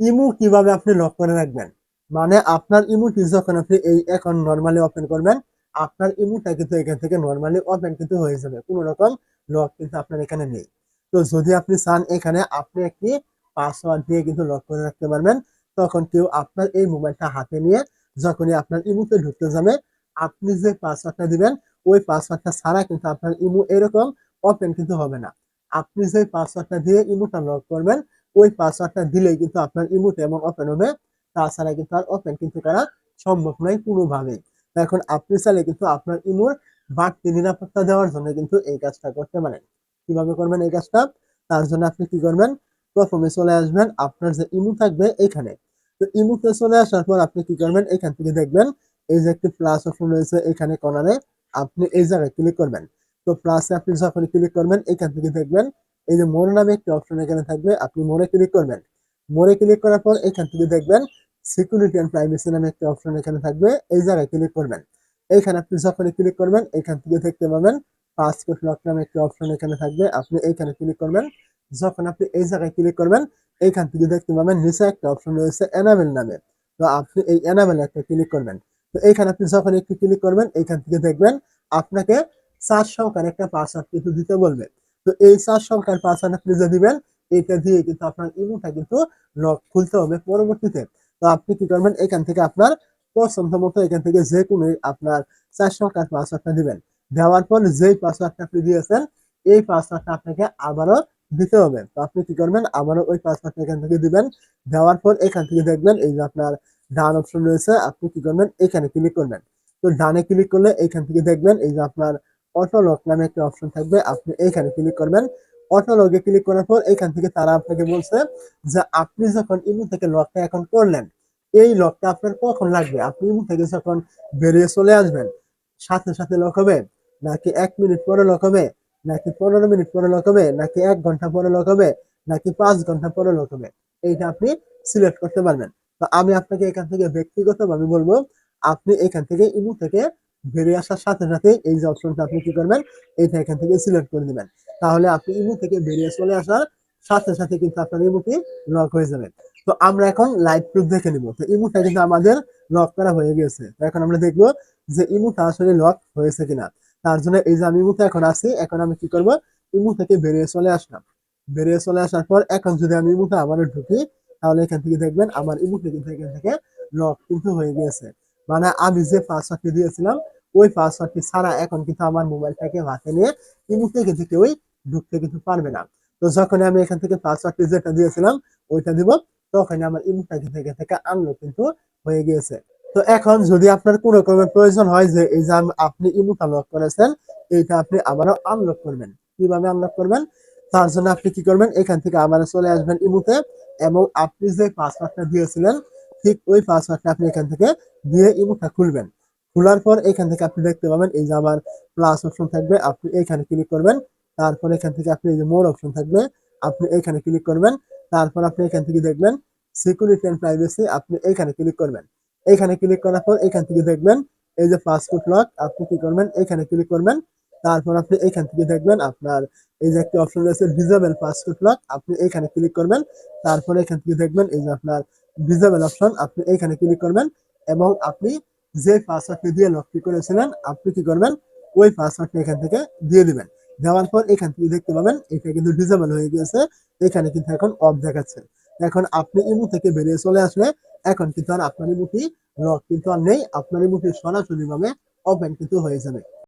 Imo কীভাবে আপনি lock করে রাখবেন? মানে আপনার ইমোটি যখন আপনি এই এখন নর্মালি ওপেন করবেন, আপনার ইমোটা কিন্তু এখান থেকে নর্মালি ওপেন কিন্তু হয়ে যাবে। কোনো রকম লক কিন্তু আপনার এখানে নেই। তো যদি আপনি চান এখানে আপনি একটি পাসওয়ার্ড দিয়ে কিন্তু লক করে রাখতে পারবেন, তখন কেউ আপনার এই মোবাইলটা হাতে নিয়ে যখনই আপনার ইমুতে ঢুকতে যাবে, আপনি যে পাসওয়ার্ডটা দিবেন, ওই পাসওয়ার্ডটা ছাড়া কিন্তু আপনার ইমু এরকম ওপেন কিন্তু হবে না। আপনি যে পাসওয়ার্ডটা দিয়ে ইমুটা লক করবেন ওই পাসওয়ার্ডটা দিলেই কিন্তু আপনার ইমোতে এমন ওপেন হবে। তাছাড়া কিন্তু আর ওপেন কিন্তু করা সম্ভব নয় কোনোভাবে এখন আপনি চাইলে কিন্তু আপনার ইমোর বাড়তি নিরাপত্তা দেওয়ার জন্য কিন্তু এই কাজটা করতে পারেন। কীভাবে করবেন এই কাজটা? তার জন্য আপনি কি করবেন? প্রথমে চলে আসবেন, আপনার যে ইমো থাকবে এখানে। তো ইমোতে চলে আসার পর আপনি কি করবেন? এখান থেকে দেখবেন এই যে একটি প্লাস অপশন রয়েছে এখানে কর্নারে আপনি এই জায়গায় ক্লিক করবেন। তো প্লাসে আপনি যখন ক্লিক করবেন, এখান থেকে দেখবেন এই যে মোর নামে একটি অপশন এখানে থাকবে, আপনি মোরে ক্লিক করবেন। মোরে ক্লিক করার পর এখান থেকে দেখবেন সিকিউরিটি অ্যান্ড প্রাইভেসি নামে একটি অপশন এখানে থাকবে, এই জায়গায় ক্লিক করবেন। এইখানে আপনি যখনই ক্লিক করবেন, এখান থেকে দেখতে পাবেন পাসপোর্ট লক নামে একটি অপশন এখানে থাকবে, আপনি এইখানে ক্লিক করবেন। যখন আপনি এই জায়গায় ক্লিক করবেন, এইখান থেকে দেখতে পাবেন নিচে একটা অপশন রয়েছে এনাবেল নামে। তো আপনি এই এনাবেল একটা ক্লিক করবেন। তো এইখানে আপনি যখন একটু ক্লিক করবেন, এইখান থেকে দেখবেন আপনাকে চার সংখ্যার একটা পাসওয়ার্ড কিন্তু দিতে বলবে। তো এই চার সংখ্যার আপনি যে দিবেন। এটা দিয়ে কিন্তু আপনার ইমোটা কিন্তু লক খুলতে হবে পরবর্তীতে। তো আপনি কি করবেন? এখান থেকে আপনার পছন্দ মতো এখান থেকে যে কোনো আপনার চার সংখ্যার পাসওয়ার্ডটা দিবেন। দেওয়ার পর যেই পাসওয়ার্ডটা আপনি দিয়েছেন, এই পাসওয়ার্ডটা আপনাকে আবারও দিতে হবে। তো আপনি কি করবেন? আবারও ওই পাসওয়ার্ডটা এখান থেকে দিবেন। দেওয়ার পর এখান থেকে দেখবেন এই যে আপনার ডান অপশন রয়েছে। আপনি কি করবেন? এখানে ক্লিক করবেন। তো ডানে ক্লিক করলে এখান থেকে দেখবেন এই যে আপনার অটো লক নামে একটি অপশন থাকবে, আপনি এইখানে ক্লিক করবেন। অটো লগে ক্লিক করার পর এখান থেকে তারা আপনাকে বলছে যে আপনি যখন ইমো থেকে লকটা এখন করলেন, এই লকটা আপনার কখন লাগবে? আপনি ইমো থেকে যখন বেরিয়ে চলে আসবেন, সাথে সাথে লক হবে, নাকি এক মিনিট পরে লক হবে, নাকি পনেরো মিনিট পরে লক হবে, নাকি এক ঘণ্টা পরে লক হবে, নাকি পাঁচ ঘণ্টা পরে লক হবে? এইটা আপনি সিলেক্ট করতে পারবেন। তো আমি আপনাকে এখান থেকে ব্যক্তিগতভাবে বলব, আপনি এখান থেকে ইমো থেকে বেরিয়ে আসার সাথে সাথে এই যে অপশনটা আপনি কি করবেন এইটা এখান থেকে সিলেক্ট করে দিবেন। তাহলে আপনি ইমো থেকে বেরিয়ে চলে আসার সাথে সাথে কিন্তু আপনার ইমোটি লক হয়ে যাবে। তো আমরা এখন লাইভ প্রুফ দেখে নিব। তো ইমোটা কিন্তু আমাদের লক করা হয়ে গেছে। তো এখন আমরা দেখব যে ইমোটা আসলে লক হয়েছে কিনা। তার জন্য এই যে আমি ইমোতে এখন আছি, এখন আমি কি করব? ইমো থেকে বেরিয়ে চলে আসলাম। বেরিয়ে চলে আসার পর এখন যদি আমি ইমোতে আবারও ঢুকি, তাহলে এখান থেকে দেখবেন আমার ইমোতে কিন্তু এখান থেকে লক কিন্তু হয়ে গিয়েছে। মানে আমি যে পাসওয়ার্ডটি দিয়েছিলাম ওই পাসওয়ার্ডটি ছাড়া এখন কিন্তু আমার মোবাইলটাকে হাতে নিয়ে ইমো থেকে যে কেউই ঢুকতে কিন্তু পারবে না। তো যখন আমি এখান থেকে পাসওয়ার্ডটি যেটা দিয়েছিলাম, ওইটা দিব, তখন আমার ইমোটা কিন্তু এখান থেকে আনলক কিন্তু হয়ে গিয়েছে। তো এখন যদি আপনার কোনো রকমের প্রয়োজন হয় যে এই যে আপনি ইমোটা লক করেছেন, এইটা আপনি আবারও আনলক করবেন। কীভাবে আনলক করবেন? তার জন্য আপনি কি করবেন? এখান থেকে আবারও চলে আসবেন ইমোতে এবং আপনি যে পাসওয়ার্ডটা দিয়েছিলেন, ঠিক ওই পাসওয়ার্ডটা আপনি এখান থেকে দিয়ে ইমোটা খুলবেন। খোলার পর এখান থেকে আপনি দেখতে পাবেন, এই যে আবার প্লাস অপশন থাকবে, আপনি এখানে ক্লিক করবেন, তারপর এখান থেকে আপনি এই যে মোর অপশন থাকবে, আপনি এখানে ক্লিক করবেন, তারপর আপনি এখান থেকে দেখবেন সিকিউরিটি এন্ড প্রাইভেসি আপনি এখানে ক্লিক করবেন। এখানে ক্লিক করার পর এখান থেকে দেখবেন, এই যে পাসপোর্ট লক আপনি কি করবেন, এখানে ক্লিক করবেন, তারপর আপনি এখান থেকে দেখবেন আপনার এই যে একটা অপশন রয়েছে ডিজেবল পাসপোর্ট লক আপনি এখানে ক্লিক করবেন, তারপর এখান থেকে দেখবেন এই যে আপনার ডিজেবল অপশন আপনি এখানে ক্লিক করবেন, এবং আপনি যে পাসওয়ার্ডটি দিয়ে লকটি করেছিলেন, আপনি কি করবেন? ওই পাসওয়ার্ডটি এখান থেকে দিয়ে দিবেন। দেওয়ার পর এখান থেকে দেখতে পাবেন, এটা কিন্তু ডিজেবল হয়ে গিয়েছে। এখানে কিন্তু এখন অফ দেখাচ্ছে। এখন আপনি ইমু থেকে বেরিয়ে চলে আসলে এখন কিন্তু আর আপনার ইমুটি লক কিন্তু আর নেই। আপনার ইমুটি সরাসরি ভাবে ওপেন কিন্তু হয়ে যাবে।